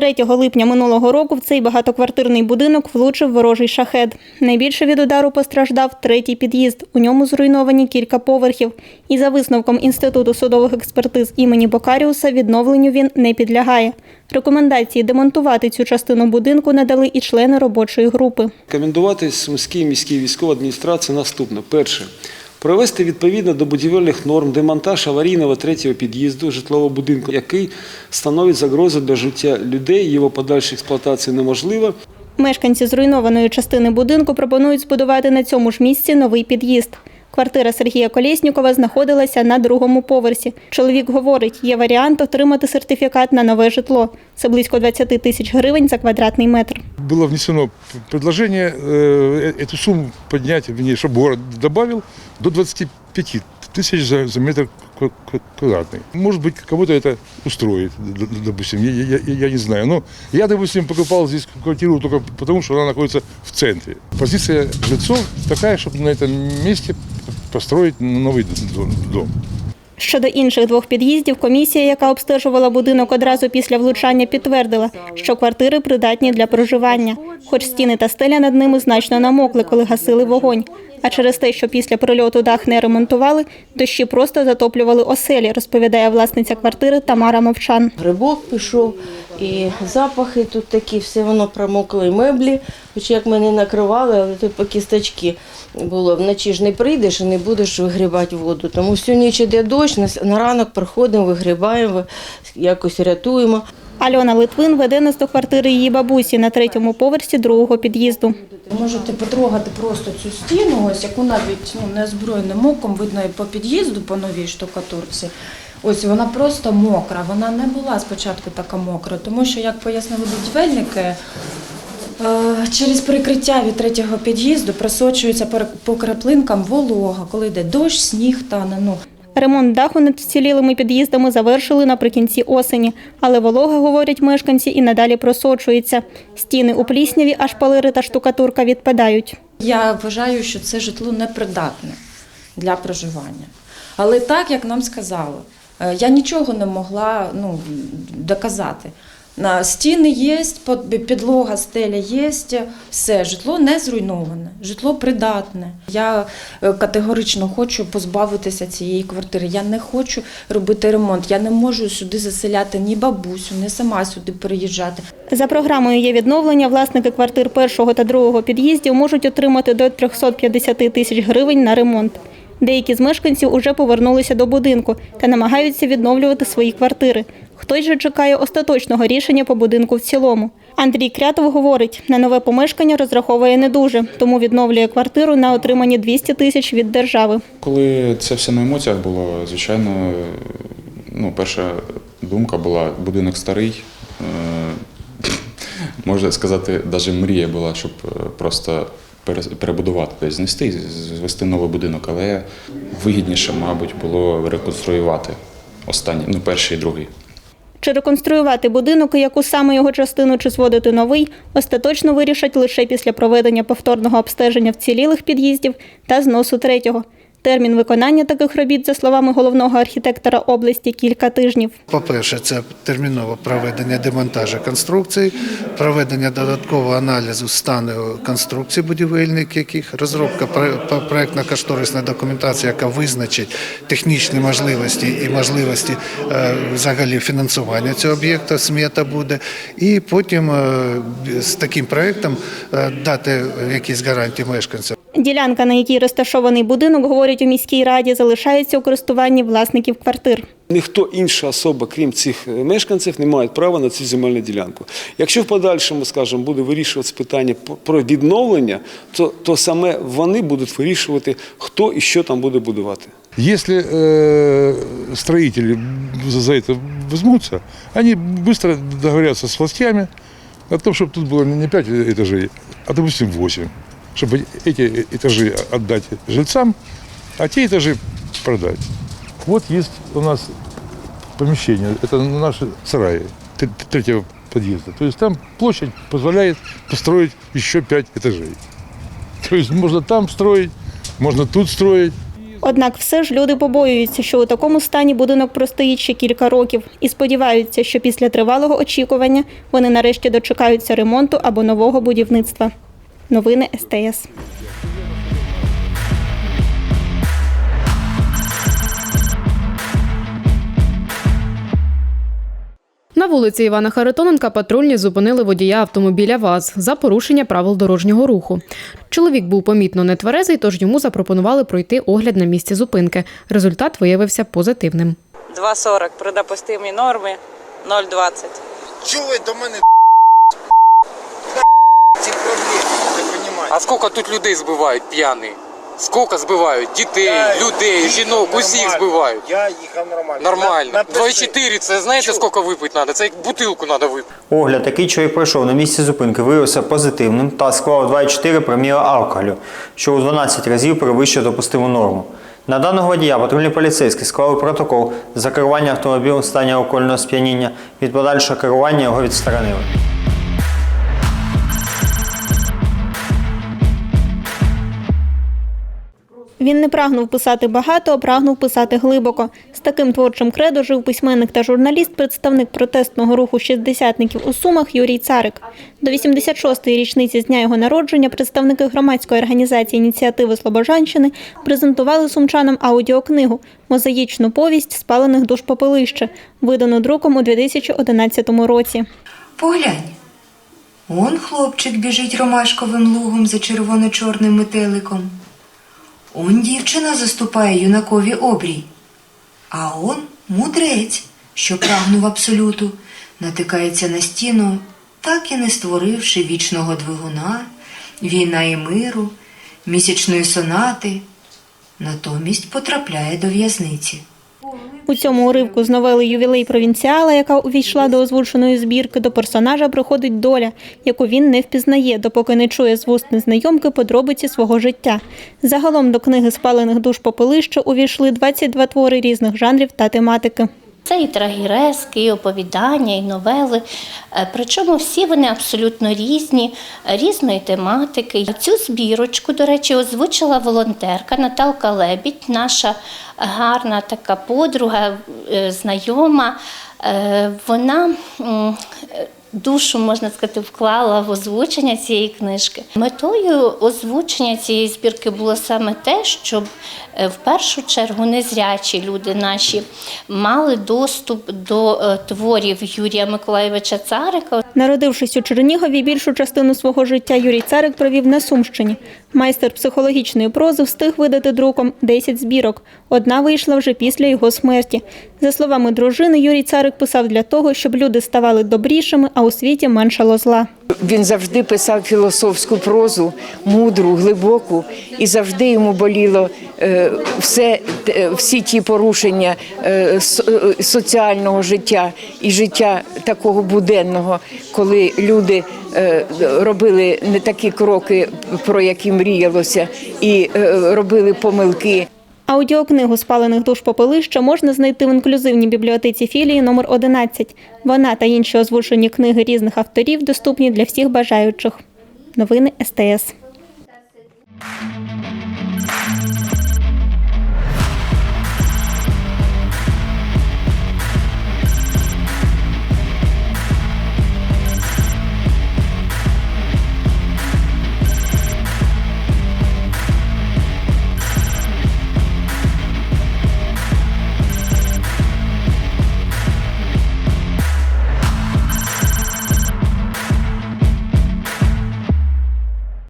Третього липня минулого року в цей багатоквартирний будинок влучив ворожий шахед. Найбільше від удару постраждав третій під'їзд. У ньому зруйновані кілька поверхів. І за висновком Інституту судових експертиз імені Бокаріуса відновленню він не підлягає. Рекомендації демонтувати цю частину будинку надали і члени робочої групи. Рекомендувати Сумській міській військовій адміністрації наступне. Перше. Провести відповідно до будівельних норм демонтаж аварійного третього під'їзду житлового будинку, який становить загрозу для життя людей, його подальша експлуатація неможлива. Мешканці зруйнованої частини будинку пропонують збудувати на цьому ж місці новий під'їзд. Квартира Сергія Колєснікова знаходилася на другому поверсі. Чоловік говорить, є варіант отримати сертифікат на нове житло. Це близько 20 тисяч гривень за квадратний метр. было внесено п- предложение э, эту сумму поднять, вернее, чтобы город добавил до 25 тысяч за, за метр ква- ква- квадратный. Может быть, кого-то это устроит, д- д- допустим, я, я- я- я не знаю. Но я, допустим, покупал здесь квартиру только потому, что она находится в центре. Позиция жильцов такая, чтобы на этом месте построить новий дом. Щодо інших двох під'їздів, комісія, яка обстежувала будинок одразу після влучання, підтвердила, що квартири придатні для проживання, хоч стіни та стеля над ними значно намокли, коли гасили вогонь. А через те, що після прильоту дах не ремонтували, дощі просто затоплювали оселі, розповідає власниця квартири Тамара Мовчан. Грибок пішов, і запахи тут такі, все воно промокли меблі. Хоч як ми не накривали, але тут по кісточки було. Вночі ж не прийдеш і не будеш вигрібати воду. Тому всю ніч іде дощ, на ранок приходимо, вигрібаємо, якось рятуємо. Альона Литвин веде нас до квартири її бабусі на третьому поверсі другого під'їзду. Можете потрогати просто цю стіну, ось яку навіть ну, неозброєним оком видно і по під'їзду, по новій штукатурці. Ось вона просто мокра. Вона не була спочатку така мокра, тому що, як пояснили будівельники, е, через перекриття від третього під'їзду просочується по краплинкам волога, коли йде дощ, сніг тане. Ну, Ремонт даху над вцілілими під'їздами завершили наприкінці осені, але волога, говорять мешканці, і надалі просочується. Стіни у плісняві, а шпалери та штукатурка відпадають. Я вважаю, що це житло непридатне для проживання. Але так, як нам сказали, е, я нічого не могла ну, доказати. На стіни є, підлога, стеля є, все, житло не зруйноване, житло придатне. Я е, категорично хочу позбавитися цієї квартири. Я не хочу робити ремонт. Я не можу сюди заселяти ні бабусю, ні сама сюди переїжджати. За програмою є відновлення. Власники квартир першого та другого під'їздів можуть отримати до 350 тисяч гривень на ремонт. Деякі з мешканців уже повернулися до будинку та намагаються відновлювати свої квартири. Хтось же чекає остаточного рішення по будинку в цілому. Андрій Крятов говорить, на нове помешкання розраховує не дуже, тому відновлює квартиру на отримані 200 тисяч від держави. Коли це все на емоціях було, звичайно, ну, перша думка була будинок старий. Е, Можна сказати, навіть мрія була, щоб е, просто перебудувати, тобто знести звести новий будинок. Але вигідніше, мабуть, було реконструювати останній, ну, перший і другий. Чи реконструювати будинок, яку саме його частину, чи зводити новий, остаточно вирішать лише після проведення повторного обстеження вцілілих під'їздів та зносу третього. Термін виконання таких робіт, за словами головного архітектора області, кілька тижнів. По-перше, це термінове проведення демонтажу конструкцій, проведення додаткового аналізу стану конструкцій будівельних, яких розробка пре- проектно-кошторисної документації, яка визначить технічні можливості і можливості е, взагалі фінансування цього об'єкта, смета буде. І потім е, з таким проектом е, дати якісь гарантії мешканцям. Ділянка, на якій розташований будинок, говорять у міській раді, залишається у користуванні власників квартир. Ніхто інша особа, крім цих е, мешканців, не має права на цю земельну ділянку. Якщо в подальшому, скажімо, буде вирішуватися питання по- про відновлення, то, то саме вони будуть вирішувати, хто і що там буде будувати. Если э, строители за за это возьмутся, они быстро договорятся с властями, о том, чтобы тут было не 5 этажей, а, допустим, 8. Чтобы эти этажи отдать жильцам, а те этажи продать. Вот есть у нас помещение, это наши сараи тр- третьего подъезда. То есть там площадь позволяет построить еще 5 этажей. То есть можно там строить, можно тут строить. Однак все ж люди побоюються, що у такому стані будинок простоїть ще кілька років і сподіваються, що після тривалого очікування вони нарешті дочекаються ремонту або нового будівництва. Новини СТС. На вулиці Івана Харитоненка патрульні зупинили водія автомобіля ВАЗ за порушення правил дорожнього руху. Чоловік був помітно нетверезий, тож йому запропонували пройти огляд на місці зупинки. Результат виявився позитивним. 2,40 при допустимій нормі 0,20. Чего вы до мене А скільки тут людей збивають п'яні? Скільки збивають? Дітей, людей, жінок, усіх збивають. Я їхав нормально. Нормально. На- напиши. 2,4 це знаєте Чу- скільки випити треба? Це як бутилку треба випити. Огляд, який чоловік пройшов на місці зупинки, виявився позитивним та склав 2,4 проміла алкоголю, що у 12 разів перевищує допустиму норму. На даного водія патрульні поліцейські склали протокол за керування автомобілем в стані алкогольного сп'яніння. Від подальшого керування його відсторонили. Він не прагнув писати багато, а прагнув писати глибоко. З таким творчим кредо жив письменник та журналіст, представник протестного руху шістдесятників у Сумах Юрій Царик. До 86-ї річниці з дня його народження представники громадської організації ініціативи Слобожанщини презентували сумчанам аудіокнигу Мозаїчну повість спалених душ попелище, видану друком у 2011 році. Поглянь. Он хлопчик біжить ромашковим лугом за червоно-чорним метеликом. Он дівчина заступає юнакові обрій. А он мудрець, що прагнув абсолюту, натикається на стіну, так і не створивши вічного двигуна, війна і миру, місячної сонати, натомість потрапляє до в'язниці. У цьому уривку з новели Ювілей провінціала, яка увійшла до озвученої збірки, до персонажа приходить доля, яку він не впізнає, допоки не чує з вуст незнайомки подробиці свого життя. Загалом до книги спалених душ попелища увійшли 22 твори різних жанрів та тематики. Це і трагірески, і оповідання, і новели. Е, Причому всі вони абсолютно різні, е, різної тематики. Цю збірочку, до речі, озвучила волонтерка Наталка Лебідь, наша гарна така подруга, е, знайома. Вона душу, можна сказати, вклала в озвучення цієї книжки. Метою озвучення цієї збірки було саме те, щоб е, в першу чергу незрячі люди наші мали доступ до е, творів Юрія Миколаєвича Царика. Народившись у Чернігові, більшу частину свого життя Юрій Царик провів на Сумщині. Майстер психологічної прози встиг видати друком 10 збірок. Одна вийшла вже після його смерті. За словами дружини, Юрій Царик писав для того, щоб люди ставали добрішими, а у світі меншало зла. Він завжди писав філософську прозу, мудру, глибоку, і завжди йому боліло е, все, всі ті порушення е, е, соціального життя і життя такого буденного, коли люди е, робили не такі кроки, про які мріялося, і е, робили помилки. Аудіокнигу спалених душ попелища можна знайти в інклюзивній бібліотеці філії номер 11. Вона та інші озвучені книги різних авторів доступні для всіх бажаючих. Новини СТС.